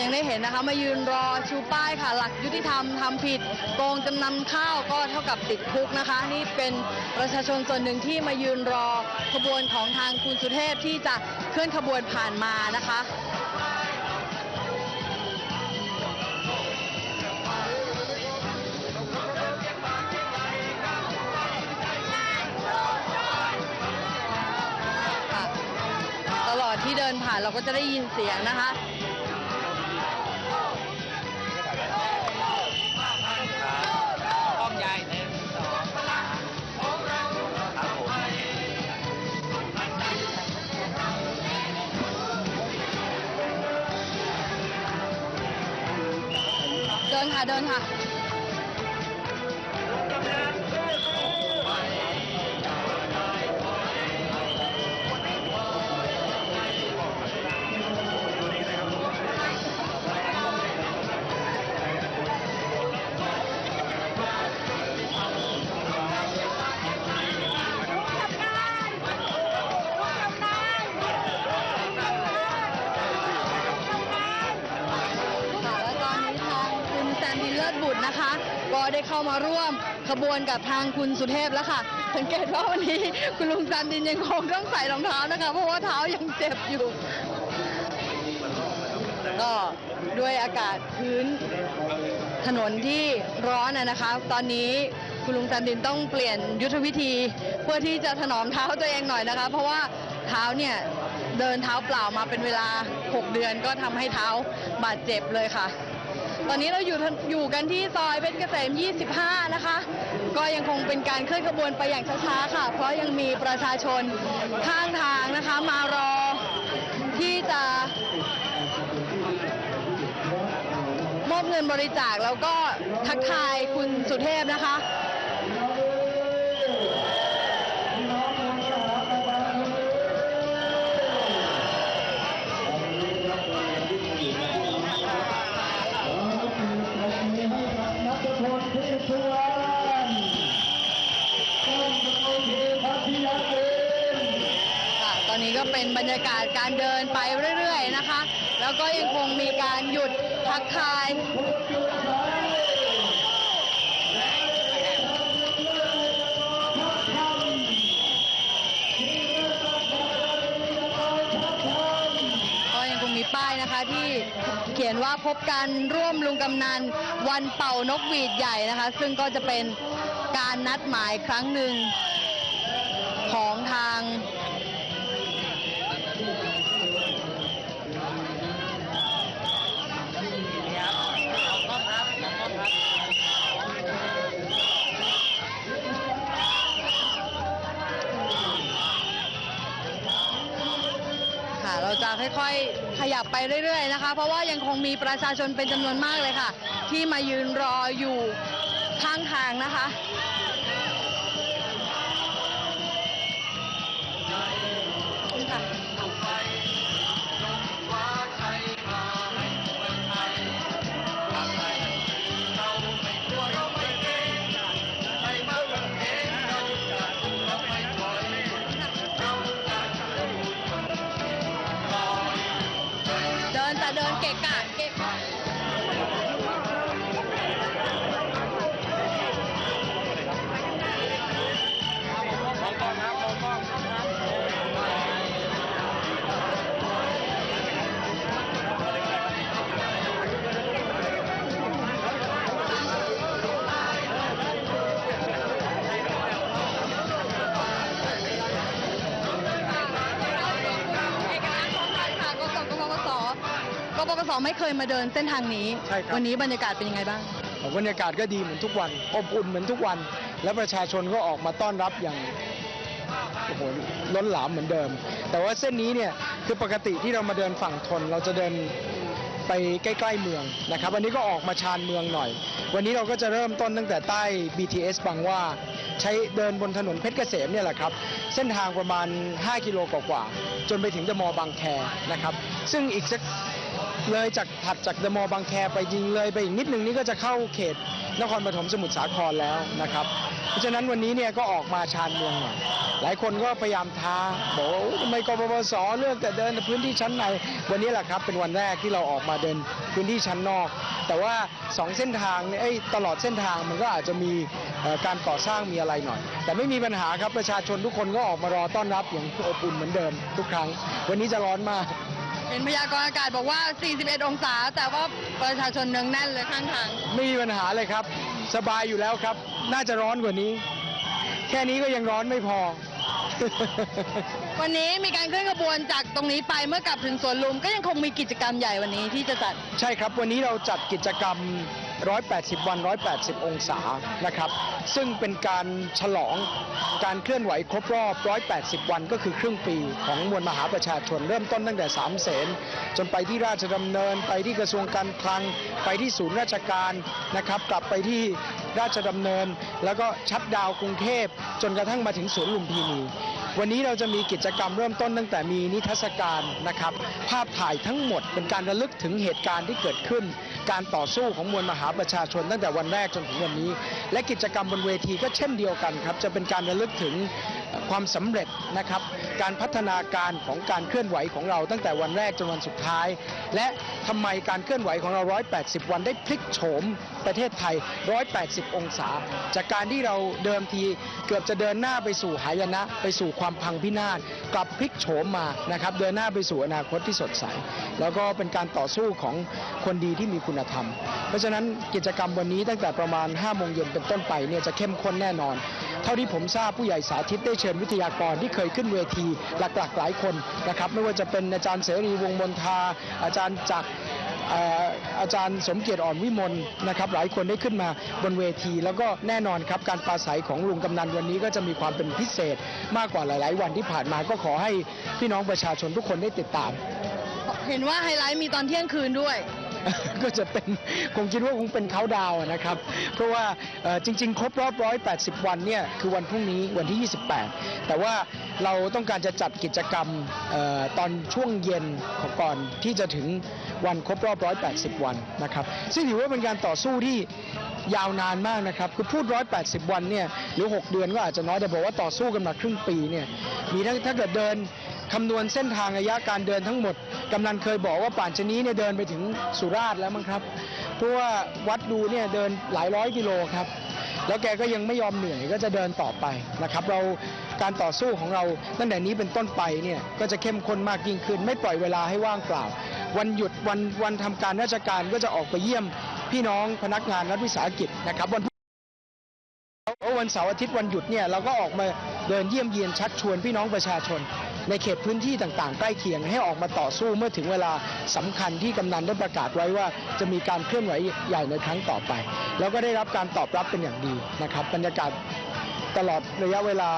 ยังได้เห็นนะคะมายืนรอชูป้ายค่ะ หลักยุติธรรมทำผิดโกงจำนำข้าวก็เท่ากับติดคุกนะคะ นี่เป็นประชาชนส่วนหนึ่งที่มายืนรอขบวนของทางคุณสุเทพที่จะเคลื่อนขบวนผ่านมานะคะค่ะตลอดที่เดินผ่านเราก็จะได้ยินเสียงนะคะ ก็ได้เข้ามาร่วมขบวนกับทางคุณสุเทพแล้วค่ะ สังเกตว่าวันนี้คุณลุงแซนดินยังคงต้องใส่รองเท้านะคะ เพราะว่าเท้ายังเจ็บอยู่ ก็ด้วยอากาศพื้นถนนที่ร้อนนะนะคะ ตอนนี้คุณลุงแซนดินต้องเปลี่ยนยุทธวิธีเพื่อที่จะถนอมเท้าตัวเองหน่อยนะคะ เพราะว่าเท้าเนี่ยเดินเท้าเปล่ามาเป็นเวลา 6 เดือนก็ทำให้เท้าบาดเจ็บเลยค่ะ ตอนนี้เราอยู่ทอยู่กันที่ซอยเพชรเกษม 25 นะคะ ก็ยังคงเป็นการเคลื่อนขบวนไปอย่างช้าๆค่ะ เพราะยังมีประชาชนข้างทางนะคะ มารอที่จะมอบเงินบริจาคแล้วก็ทักทายคุณสุเทพนะคะ ก็เป็นบรรยากาศการเดินไปเรื่อยๆนะคะ แล้วก็ยังคงมีการหยุดทักทาย ก็ยังคงมีป้ายนะคะที่เขียนว่าพบกันร่วมลุงกำนันวันเป่านกหวีดใหญ่นะคะ ซึ่งก็จะเป็นการนัดหมายครั้งหนึ่งของทาง เราจะค่อยๆขยับไปเรื่อย ๆ นะคะ เพราะว่ายังคงมีประชาชนเป็นจำนวนมากเลยค่ะ ที่มายืนรออยู่ข้างทางนะคะค่ะ สไม่เคยมาเดินเส้นทางนี้ ใช่ครับ วันนี้บรรยากาศเป็นยังไงบ้าง บรรยากาศก็ดีเหมือนทุกวันอบอุ่นเหมือนทุกวัน และประชาชนก็ออกมาต้อนรับอย่างโอ้โหล้นหลามเหมือนเดิม แต่ว่าเส้นนี้เนี่ยคือปกติที่เรามาเดินฝั่งทน เราจะเดินไปใกล้ๆเมืองนะครับวันนี้ก็ออกมาชานเมืองหน่อย วันนี้เราก็จะเริ่มต้นตั้งแต่ใต้ BTS บางหว่าใช้เดินบนถนนเพชรเกษมเนี่ยแหละครับ เส้นทางประมาณ 5 กิโลกว่าๆจนไปถึงเดอะมอลล์บางแคนะครับ ซึ่งอีกสัก เลยจากถัดจากเดอะมอลล์บางแคไปยิงเลยไปอีกนิดนึงนี่ก็จะเข้าเขตนครปฐมสมุทรสาครแล้วนะครับ เพราะฉะนั้นวันนี้เนี่ยก็ออกมาชานเมืองหน่อยหลายคนก็พยายามท้าบอกว่าทำไมกปปสเลือกแต่เดินพื้นที่ชั้นในวันนี้แหละครับเป็นวันแรกที่เราออกมาเดินพื้นที่ชั้นนอก แต่ว่าสองเส้นทางเนี่ยเอ้ยตลอดเส้นทางมันก็อาจจะมีการก่อสร้างมีอะไรหน่อย แต่ไม่มีปัญหาครับประชาชนทุกคนก็ออกมารอต้อนรับอย่างอบอุ่นเหมือนเดิมทุกครั้ง วันนี้จะร้อนมาก เห็นพยากรณ์อากาศบอกว่า 41 องศา แต่ว่าประชาชนเนืองแน่นเลยข้างทาง ไม่มีปัญหาเลยครับ สบายอยู่แล้วครับ น่าจะร้อนกว่านี้ แค่นี้ก็ยังร้อนไม่พอ วันนี้มีการเคลื่อนขบวนจากตรงนี้ไปเมื่อกลับถึงสวนลุม ก็ยังคงมีกิจกรรมใหญ่วันนี้ที่จะจัด ใช่ครับ วันนี้เราจัดกิจกรรม 180 วัน 180 องศานะครับ ซึ่งเป็นการฉลองการเคลื่อนไหวครบรอบ 180 วันก็คือครึ่งปีของมวลมหาประชาชนเริ่มต้นตั้งแต่สามเสนจนไปที่ราชดำเนิน ไปที่กระทรวงการคลัง ไปที่ศูนย์ราชการนะครับกลับไปที่ราชดำเนิน แล้วก็ชัดดาวกรุงเทพจนกระทั่งมาถึงสวนลุมพินี วันนี้เราจะมีกิจกรรมเริ่มต้นตั้งแต่มีนิทรรศการนะครับ ภาพถ่ายทั้งหมดเป็นการระลึกถึงเหตุการณ์ที่เกิดขึ้น การต่อสู้ของมวลมหาประชาชนตั้งแต่วันแรกจนถึงวันนี้ และกิจกรรมบนเวทีก็เช่นเดียวกันครับ จะเป็นการระลึกถึงความสำเร็จนะครับ การพัฒนาการของการเคลื่อนไหวของเราตั้งแต่วันแรกจนวันสุดท้าย และทำไมการเคลื่อนไหวของเรา 180 วันได้พลิกโฉมประเทศไทย 180 องศา จากการที่เราเดิมทีเกือบจะเดินหน้าไปสู่หายนะ ไปสู่ความพังพินาศกลับพลิกโฉมมานะครับเดินหน้าไปสู่อนาคตที่สดใส แล้วก็เป็นการต่อสู้ของคนดีที่มีคุณธรรม เพราะฉะนั้นกิจกรรมวันนี้ตั้งแต่ประมาณ5โมงเย็นเป็นต้นไปเนี่ยจะเข้มข้นแน่นอน เท่าที่ผมทราบผู้ใหญ่สาธิตได้เชิญวิทยากรที่เคยขึ้นเวทีหลักๆหลายคนนะครับไม่ว่าจะเป็นอาจารย์เสรีวงมนทา อาจารย์จักรเอ่ออาจารย์สมเกียรติอ่อนวิมลนะครับหลายคนได้ขึ้นมาบนเวที แล้วก็แน่นอนครับการปราศัยของลุงกำนันวันนี้ก็จะมีความเป็นพิเศษมากกว่าหลาย ๆ วันที่ผ่านมาก็ขอให้พี่น้องประชาชนทุกคนได้ติดตาม เห็นว่าไฮไลท์มีตอนเที่ยงคืนด้วย ก็จะเป็นคงคิดว่าคงเป็นเขาดาวนะครับ เพราะว่าจริง ๆ ครบรอบ180วันเนี่ยคือวันพรุ่งนี้วันที่ 28 แต่ว่าเราต้องการจะจัดกิจกรรมออตอนช่วงเย็นของก่อนที่จะถึงวันครบรอบ180วันนะครับ ซึ่งถือว่าเป็นการต่อสู้ที่ยาวนานมากนะครับ คือพูด 180 วันเนี่ยหรือ 6 เดือนก็อาจจะน้อย แต่บอกว่าต่อสู้กันมาครึ่งปีเนี่ยมีทั้งถ้าเกิดเดินคำนวณเส้นทางระยะการเดินทั้งหมด กำนันเคยบอกว่าป่านชะนี้เนี่ยเดินไปถึงสุราษฎร์แล้วมั้งครับ เพราะว่าวัดดูเนี่ยเดินหลายร้อยกิโลครับ แล้วแกก็ยังไม่ยอมเหนื่อยก็จะเดินต่อไปนะครับ เราการต่อสู้ของเราตั้งแต่นี้เป็นต้นไปเนี่ยก็จะเข้มข้นมากยิ่งขึ้น ไม่ปล่อยเวลาให้ว่างเปล่า วันหยุดวันวันทำการราชการก็จะออกไปเยี่ยมพี่น้องพนักงานรัฐวิสาหกิจนะครับวันววันเสาร์อาทิตย์วันหยุดเนี่ยเราก็ออกมาเดินเยี่ยมเยียนชักชวนพี่น้องประชาชน ในเขตพื้นที่ต่างๆ ใกล้เคียงให้ออกมาต่อสู้เมื่อถึงเวลาสำคัญที่กำนันได้ประกาศไว้ว่า จะมีการเคลื่อนไหวใหญ่ในครั้งต่อไป แล้วก็ได้รับการตอบรับเป็นอย่างดีนะครับบรรยากาศตลอดระยะเวลา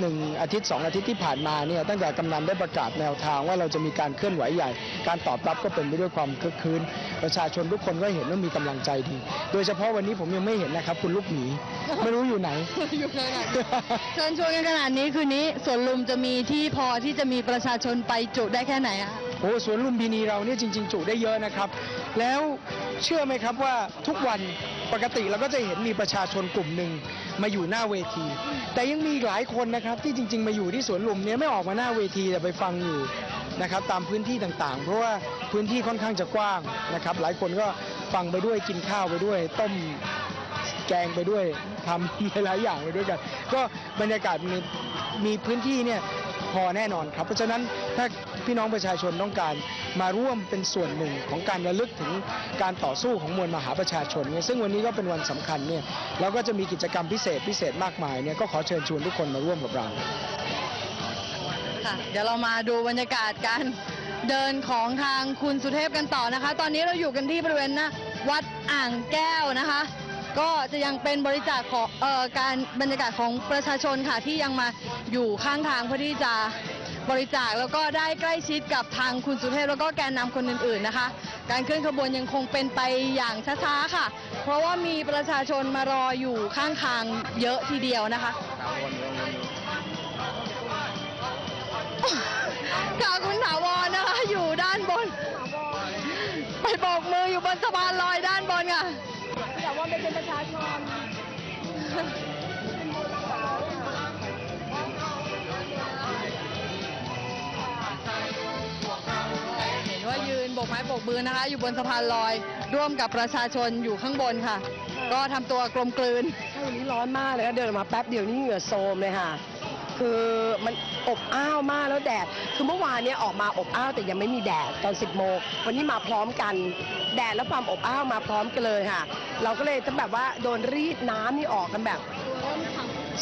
หนึ่งอาทิตย์สองอาทิตย์ที่ผ่านมาเนี่ยตั้งแต่กำนันได้ประกาศแนวทางว่าเราจะมีการเคลื่อนไหวใหญ่ การตอบรับก็เป็นไปด้วยความคึกคืนประชาชนทุกคนก็เห็นว่ามีกำลังใจดี โดยเฉพาะวันนี้ผมยังไม่เห็นนะครับ คุณลูกหมีไม่รู้อยู่ไหนอยู่ขนาดนี้เชิญชวนกันขนาดนี้คืนนี้สวนลุมจะมีที่พอที่จะมีประชาชนไปจุได้แค่ไหนอะโอ้สวนลุมพินีเราเนี่ยจริง ๆ จุได้เยอะนะครับ แล้วเชื่อไหมครับว่าทุกวัน ปกติเราก็จะเห็นมีประชาชนกลุ่มหนึ่งมาอยู่หน้าเวที แต่ยังมีอีกหลายคนนะครับที่จริง ๆ มาอยู่ที่สวนลุมเนี่ยไม่ออกมาหน้าเวทีแต่ไปฟังอยู่นะครับตามพื้นที่ต่างๆ เพราะว่าพื้นที่ค่อนข้างจะกว้างนะครับ หลายคนก็ฟังไปด้วยกินข้าวไปด้วย ต้มแกงไปด้วยทำหลายๆอย่างไปด้วยกัน ก็บรรยากาศมีมีพื้นที่เนี่ย พอแน่นอนครับ เพราะฉะนั้นถ้าพี่น้องประชาชนต้องการมาร่วมเป็นส่วนหนึ่งของการระลึกถึงการต่อสู้ของมวลมหาประชาชนเนี่ยซึ่งวันนี้ก็เป็นวันสำคัญเนี่ยเราก็จะมีกิจกรรมพิเศษพิเศษมากมายเนี่ยก็ขอเชิญชวนทุกคนมาร่วมกับเราค่ะเดี๋ยวเรามาดูบรรยากาศการเดินของทางคุณสุเทพกันต่อนะคะ ตอนนี้เราอยู่กันที่บริเวณหน้าวัดอ่างแก้วนะคะ ก็จะยังเป็นบริจาคของออการบรรยากาศของประชาชนค่ะที่ยังมาอยู่ข้างทางเพื่อที่จะบริจาคแล้วก็ได้ใกล้ชิดกับทางคุณสุเทพแล้วก็แกนนำคนอื่นๆนะคะ การเคลื่อนขบวนยังคงเป็นไปอย่างช้าๆค่ะ เพราะว่ามีประชาชนมารออยู่ข้างทางเยอะทีเดียวนะคะค่ะคุณถาวรนะคะอยู่ด้านบนโบกมืออยู่บนสะพานลอย เป็นประชาชนเห็นว่ายืนโบกไม้โบกมือนะคะ อยู่บนสะพานลอย ร่วมกับประชาชนอยู่ข้างบนค่ะ ก็ทำตัวกลมกลืน ใช่วันนี้ร้อนมากเลยนะเดินออกมาแป๊บเดียวนี่เหงื่อโซมเลยค่ะ คือมันอบอ้าวมากแล้วแดด คือเมื่อวานเนี้ยออกมาอบอ้าวแต่ยังไม่มีแดดตอน 10 โมง วันนี้มาพร้อมกัน แดดและความอบอ้าวมาพร้อมกันเลยค่ะ เราก็เลยต้องแบบว่าโดนรีดน้ำนี่ออกกันแบบ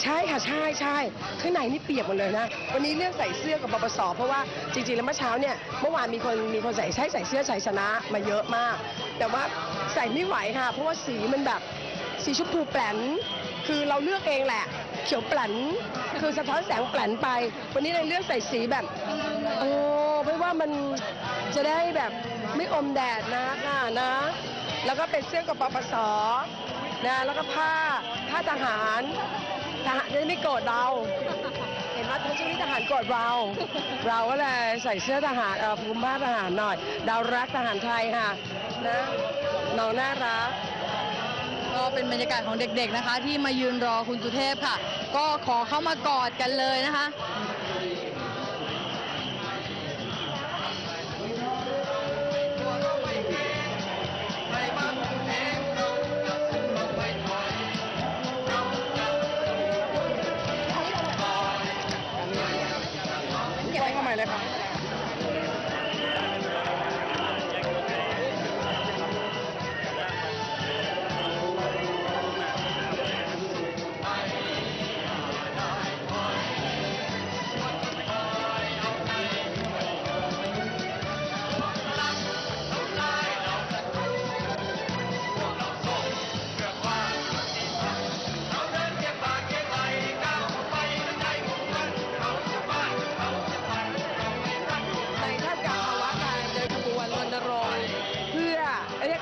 ใช่ค่ะใช่ใช่ข้างในนี่เปียกหมดเลยนะ วันนี้เลือกใส่เสื้อกับปปสเพราะว่าจริงๆแล้วเมื่อเช้าเนี่ยเมื่อวานมีคนมีคนใส่ใช้ใส่เสื้อชัยชนะมาเยอะมาก แต่ว่าใส่ไม่ไหวค่ะ เพราะว่าสีมันแบบสีชมพูแปลนคือเราเลือกเองแหละ เขียวแปลนคือสะท้อนแสงแปลนไป วันนี้เลยเลือกใส่สีแบบโอ้เพราะว่ามันจะได้แบบไม่อมแดดนะค่ะนะ แล้วก็เป็นเสื้อกับปปสนะแล้วก็ผ้าผ้าทหารทหารจะไม่โกรธเราเห็นว่าช่วงนี้ทหารโกรธเรา เราก็เลยใส่เสื้อทหารเออภูมิผ้าทหารหน่อยดาวรักทหารไทยค่ะนะน้องน่ารัก ก็เป็นบรรยากาศของเด็กๆนะคะที่มายืนรอคุณสุเทพค่ะก็ขอเข้ามากอดกันเลยนะคะ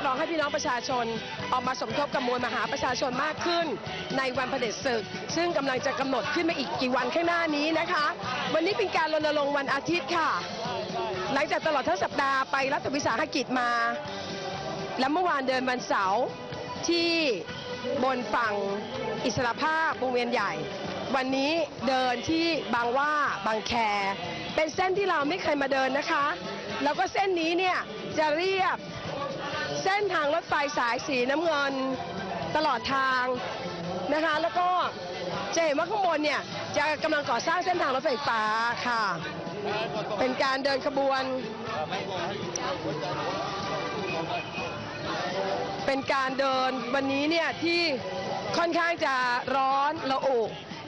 ร้องให้พี่น้องประชาชนออกมาสมทบกับมวลมหาประชาชนมากขึ้น ในวันเผด็จศึก ซึ่งกำลังจะกำหนดขึ้นมาอีกกี่วันข้างหน้านี้นะคะ วันนี้เป็นการรณรงค์วันอาทิตย์ค่ะ หลังจากตลอดทั้งสัปดาห์ไปรัฐวิสาหกิจมา และเมื่อวานเดินวันเสาร์ที่บนฝั่งอิสระภาพวงเวียนใหญ่ วันนี้เดินที่บางว่าบางแค เป็นเส้นที่เราไม่เคยมาเดินนะคะ แล้วก็เส้นนี้เนี่ยจะเรียบ เส้นทางรถไฟสายสีน้ำเงินตลอดทางนะคะ แล้วก็จะเห็นว่าข้างบนเนี่ยจะกำลังก่อสร้างเส้นทางรถไฟฟ้าค่ะ เป็นการเดินขบวน เป็นการเดินวันนี้เนี่ยที่ค่อนข้างจะร้อนระอุ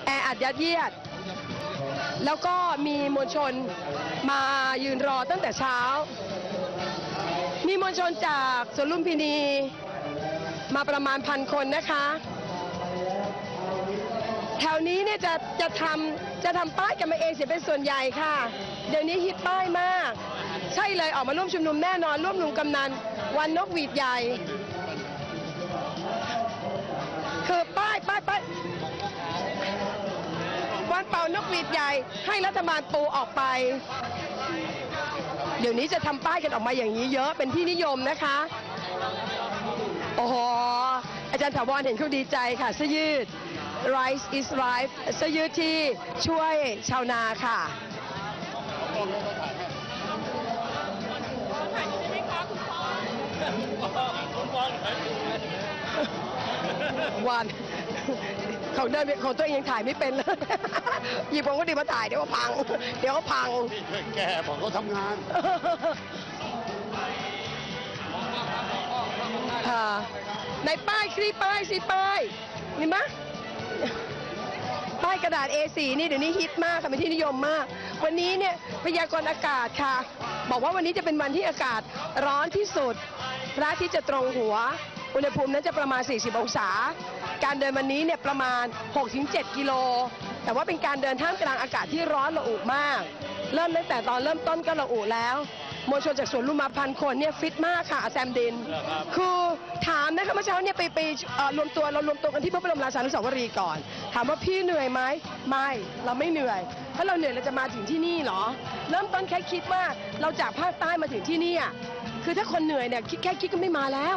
แออัดยัดเยียด แล้วก็มีมวลชนมายืนรอตั้งแต่เช้า มีมวลชนจากสวนลุมพินีมาประมาณพันคนนะคะ แถวนี้เนี่ยจะจะทำจะทำป้ายกันมาเองเสียเป็นส่วนใหญ่ค่ะ เดี๋ยวนี้ฮิตป้ายมาก ใช่เลยออกมาร่วมชุมนุมแน่นอน ร่วมลุงกำนันวันนกหวีดใหญ่ คือป้ายป้ายป้ายวันเป่านกหวีดใหญ่ให้รัฐบาลปูออกไป เดี๋ยวนี้จะทำป้ายกันออกมาอย่างนี้เยอะเป็นที่นิยมนะคะ โอ้โห อาจารย์ถาวรเห็นเขาดีใจค่ะเสื้อยืด Rice is life เสื้อยืดที่ช่วยชาวนาค่ะ วัน ของเดินของตัวเองยังถ่ายไม่เป็นเลย หยิบของคนดีมาถ่ายเดี๋ยวก็พัง เดี๋ยวก็พังแกบอกเขาทำงาน ค่ะในป้ายคลิปป้ายสิป้ายนี่มะป้ายกระดาษ A4 นี่เดี๋ยวนี้ฮิตมากค่ะเป็นที่นิยมมาก วันนี้เนี่ยพยากรณ์อากาศค่ะ บอกว่าวันนี้จะเป็นวันที่อากาศร้อนที่สุดพระอาทิตย์จะตรงหัว อุณหภูมินั้นจะประมาณ 40 องศา การเดินวันนี้เนี่ยประมาณ 6-7 กิโล แต่ว่าเป็นการเดินท่ามกลางอากาศที่ร้อนระอุมาก เริ่มตั้งแต่ตอนเริ่มต้นก็ระอุแล้วมวลชนจากสวนลุมมาพันคนเนี่ยฟิตมากค่ะอาแซมดิน คือถามนะคะเมื่อเช้าเนี่ยไปไปรวมตัวเรารวมตัวกันที่พระบรมราชานุสาวรีย์ก่อน ถามว่าพี่เหนื่อยไหมไม่เราไม่เหนื่อยถ้าเราเหนื่อยเราจะมาถึงที่นี่เหรอ เริ่มต้นแค่คิดว่าเราจากภาคใต้มาถึงที่นี่อะคือถ้าคนเหนื่อยเนี่ยคิดแค่คิดก็ไม่มาแล้ว